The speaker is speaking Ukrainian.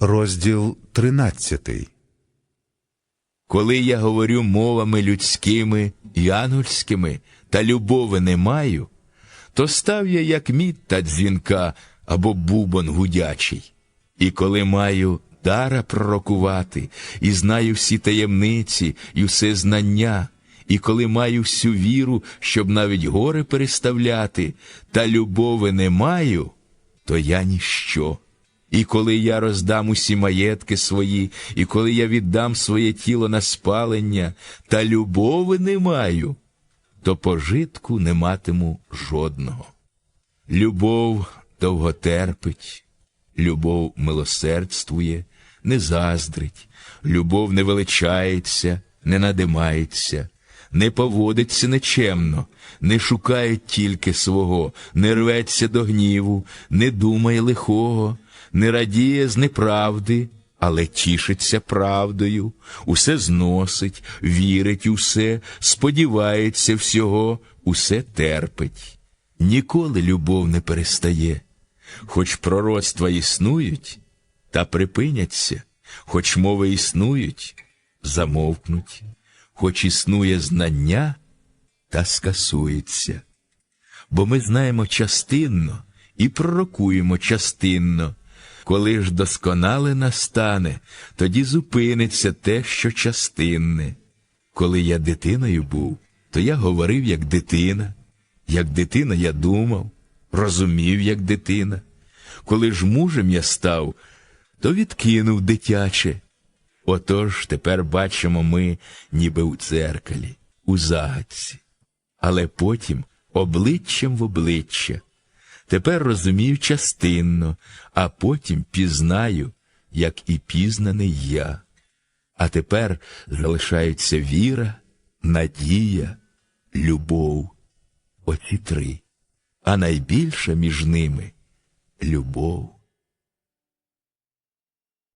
Розділ тринадцятий. Коли я говорю мовами людськими і ангельськими, та любови не маю, то став я як мід та дзвінка або бубон гудячий. І коли маю дара пророкувати, і знаю всі таємниці, і все знання, і коли маю всю віру, щоб навіть гори переставляти, та любови не маю, то я ніщо. І коли я роздам усі маєтки свої, і коли я віддам своє тіло на спалення, та любови не маю, то пожитку не матиму жодного. Любов довготерпить, любов милосердствує, не заздрить, любов не величається, не надимається, не поводиться нечемно, не шукає тільки свого, не рветься до гніву, не думає лихого, не радіє з неправди, але тішиться правдою, усе зносить, вірить у все, сподівається всього, усе терпить. Ніколи любов не перестає, хоч пророцтва існують, та припиняться, хоч мови існують, замовкнуть, хоч існує знання, та скасується. Бо ми знаємо частинно і пророкуємо частинно. Коли ж досконале настане, тоді зупиниться те, що частинне. Коли я дитиною був, то я говорив як дитина, як дитина я думав, розумів, як дитина. Коли ж мужем я став, то відкинув дитяче. Отож тепер бачимо ми, ніби у дзеркалі, у загадці, але потім обличчям в обличчя. Тепер розумію частинно, а потім пізнаю, як і пізнаний я. А тепер залишаються віра, надія, любов. Оці три. А найбільша між ними любов.